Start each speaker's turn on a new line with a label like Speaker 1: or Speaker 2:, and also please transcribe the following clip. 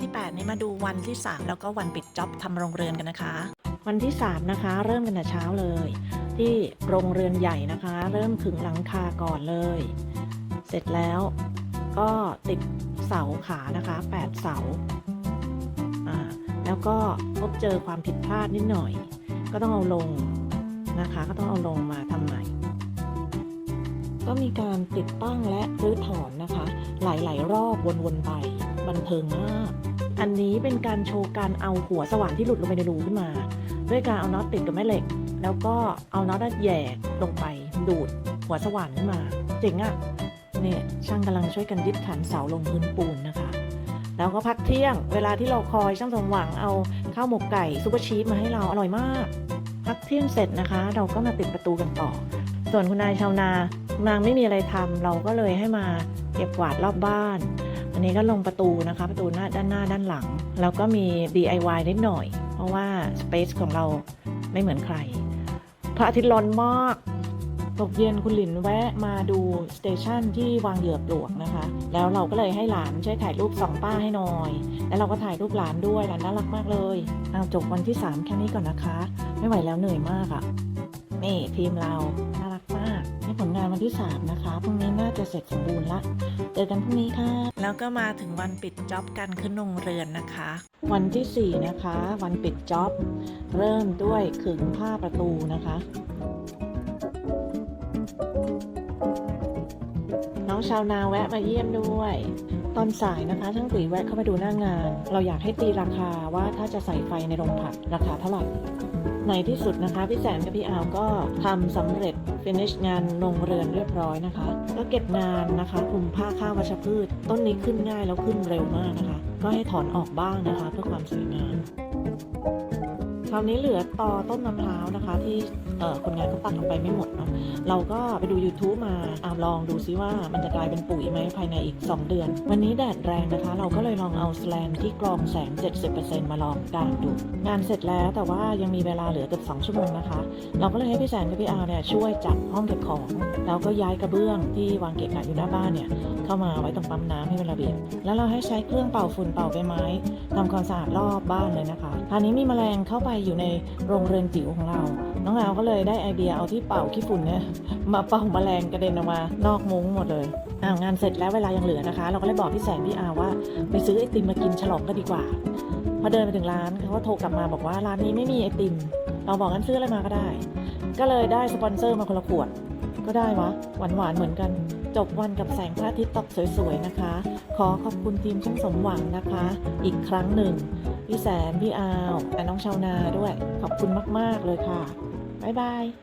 Speaker 1: ที่ 8 นี้มาดูวันที่ 3 แล้วก็วันปิดจ็อบทำโรงเรือนกันนะคะ วันที่ 3 นะคะ เริ่มกันแต่เช้าเลย ที่โรงเรือนใหญ่นะคะ เริ่มขึงหลังคาก่อนเลย เสร็จแล้วก็ติดเสาขานะคะ 8 เสาอ่าแล้วก็พบเจอความผิดพลาดนิดหน่อย ก็ต้องเอาลงนะคะ ก็ต้องเอาลงมาทำใหม่ ก็มีการติดตั้งและรื้อถอนนะคะ หลาย ๆ รอบวน ๆ ไป บันเทิงมาก อันนี้เป็นการโชว์การเอาหัวสว่านที่หลุดลงไปในรูขึ้นมา ด้วยการเอาน็อตติดกับแม่เหล็ก แล้วก็เอาน็อตแหย่ลงไปดูดหัวสว่านขึ้นมา เจ๋งอะ่ะเนี่ยช่างกำลังช่วยกันยึดฐานเสาลงพื้นปูนนะคะ แล้วก็พักเที่ยง เวลาที่เราคอยช่างสมหวังเอาข้าวหมกไก่ซุปเปอร์ชีสมาให้เราอร่อยมาก พักเที่ยงเสร็จนะคะ เราก็มาติดประตูกันต่อ ส่วนคุณนายชาวนา นางไม่มีอะไรทำเราก็เลยให้มาเก็บกวาดรอบบ้าน นี้ก็ลงประตูนะคะ ประตูหน้าด้านหน้าด้านหลัง แล้วก็มี DIY นิดหน่อย เพราะว่าสเปซของเราไม่เหมือนใคร พระอาทิตย์ร้อนมากตกเย็นคุณหลินแวะมาดูสเตชันที่วางเหยื่อปลวกนะคะ แล้วเราก็เลยให้หลานช่วยถ่ายรูปสองป้าให้หน่อย แล้วเราก็ถ่ายรูปหลานด้วยหลานน่ารักมากเลยเอาจบวันที่ 3 แค่นี้ก่อนนะคะ ไม่ไหวแล้วเหนื่อยมากอะ่ะนี่ทีมเรา ลงานวันที่ 3 นะคะ พรุ่งนี้น่าจะเสร็จสมบูรณ์ละ เจอกันพรุ่งนี้ค่ะ แล้วก็มาถึงวันปิดจ็อบกันขึ้นโรงเรือนนะคะ วันที่ 4 นะคะ วันปิดจ็อบ เริ่มด้วยขึงผ้าประตูนะคะ น้องชาวนาแวะมาเยี่ยมด้วย ตอนสายนะคะช่างตีแวะเข้ามาดูหน้างาน เราอยากให้ตีราคาว่าถ้าจะใส่ไฟในโรงผัดราคาเท่าไหร่ในที่สุดนะคะพี่แสนกับพี่อาวก็ทำสำเร็จ finish งานโรงเรือนเรียบร้อยนะคะ ก็เก็บงานนะคะคลุมผ้าข้าววัชพืช ต้นนี้ขึ้นง่ายแล้วขึ้นเร็วมากนะคะ ก็ให้ถอนออกบ้างนะคะ เพื่อความสวยงามคราวนี้เหลือตอต้นมะพร้าวนะคะที่คนงานเขาตัดออกไปไม่หมดเนาะเราก็ไปดู YouTube มาอาลองดูซิว่ามันจะกลายเป็นปุ๋ยไหมภายในอีก 2 เดือน วันนี้แดดแรงนะคะ เราก็เลยลองเอาสแลนที่กรองแสง 70%มาลองกางดู งานเสร็จแล้วแต่ว่ายังมีเวลาเหลือเกือบ2ชั่วโมงนะคะ เราก็เลยให้พี่แสนกับพี่อาร์เนี่ยช่วยจัดห้องเก็บของ แล้วก็ย้ายกระเบื้องที่วางเกะกะอยู่หน้าบ้านเนี่ยเข้ามาไว้ตรงปั๊มน้ำให้เป็นระเบียบ แล้วเราให้ใช้เครื่องเป่าฝุ่นเป่าใบไม้ทำความสะอาดรอบบ้านเลยนะคะคราวนี้มีแมลงเข้าไปอยู่ในโรงเรือนจิ๋วของเรา น้องแอลก็เลยได้ไอเดียเอาที่เป่าขี้ฝุ่นเนี่ยมาเป่าแมลงกระเด็นออกมานอกมุ้งหมดเลยอ้าวงานเสร็จแล้วเวลายังเหลือนะคะ เราก็เลยบอกพี่แสนพี่อาว่า ไปซื้อไอติมมากินฉลองกันดีกว่า พอเดินไปถึงร้านเขาก็โทรกลับมาบอกว่าร้านนี้ไม่มีไอติม เราบอกงั้นซื้ออะไรมาก็ได้ ก็เลยได้สปอนเซอร์มาคนละขวดก็ได้วะหวานหวานเหมือนกัน จบวันกับแสงพระอาทิตย์ตกสวยๆนะคะ ขอขอบคุณทีมช่างสมหวังนะคะ อีกครั้งหนึ่งพี่แสนพี่อาวและน้องชาวนาด้วย ขอบคุณมากๆเลยค่ะ บ๊ายบาย